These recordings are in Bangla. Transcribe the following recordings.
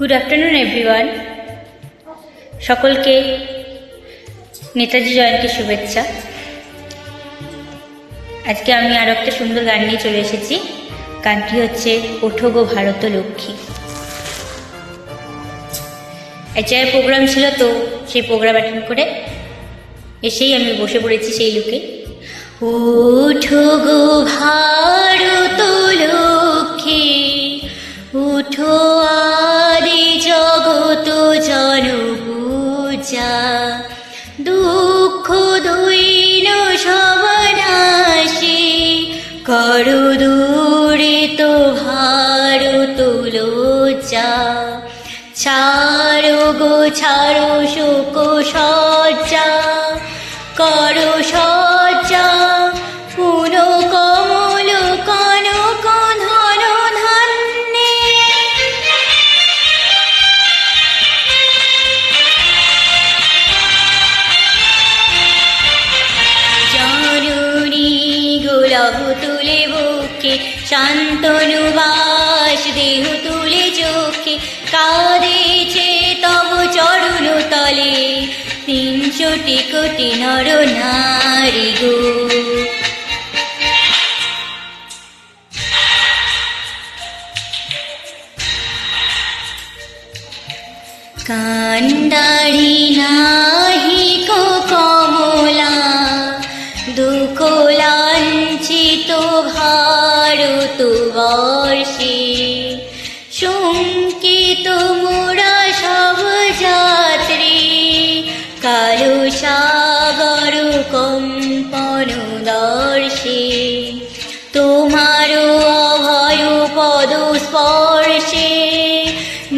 গুড আফটারনুন এভরিওয়ান সকলকে নেতাজি জয়ন্তী শুভেচ্ছা। আজকে আমি আরও একটা সুন্দর গান নিয়ে চলে এসেছি। গানটি হচ্ছে ওঠো গো ভারত লক্ষ্মী। জায়গায় প্রোগ্রাম ছিল তো, সেই প্রোগ্রাম অ্যাটেন্ড করে এসেই আমি বসে পড়েছি সেই লুকে ওঠো গো ভারত দুঃখ দৈন সবনাশে। করু ভার তুলো চা। ছাড়ো গো ছাড়ো শোক সজ্জা। গোলাপ তুলে বুকে শান্তনু বাস দেহ তুলে চোখে। কাঁদেছে তব চরণ তলে তিনশোটি কোটি নর নারী গো। কান্ডারি নাহি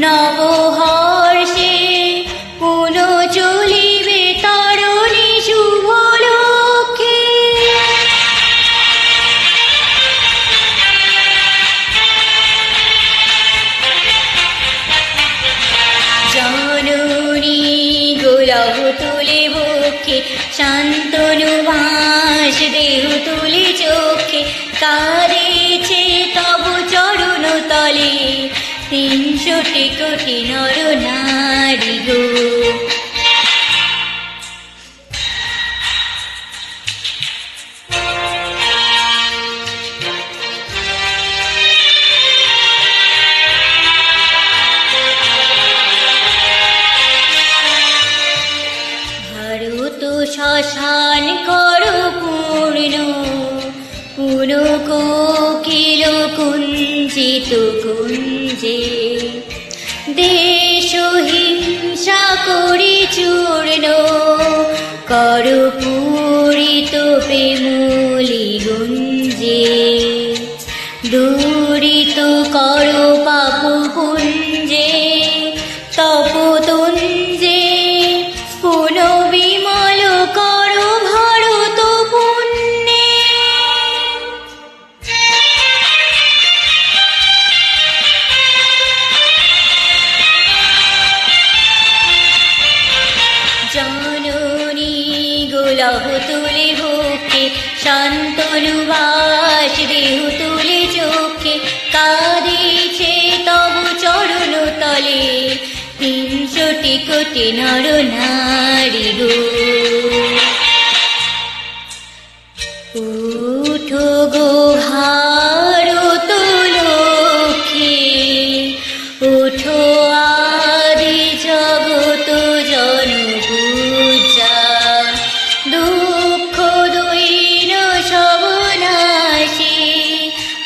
নবহর্ষে পুন চলিবে তরণী শুভ লক্ষ্মী জননী গোলাপ তুলে বুকে শান্তনু বাস দেহ তুলে চোখে কাঁদেছে তব চরণ তলে। তিনশোটি কোটি নর নারী গো। শ্মশান কর পূর্ণ পুন কোকিল কুঞ্জিত কুঞ্জে। দেশ হিংসা করি চূর্ণ কর পূরিত প্রেমলি গুঞ্জে। দূরিত করো পাপ গোলাপ তুলে বুকে শান্তনু বাস দেহ তুলে চোখে। কাঁদিছে তব চরণ তলে। তিনশোটি কোটি নর নারী গো।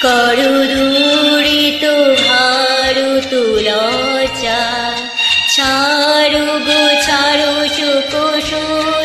করু দূরিত ভারত লচা ছাড়ু গো চারু করো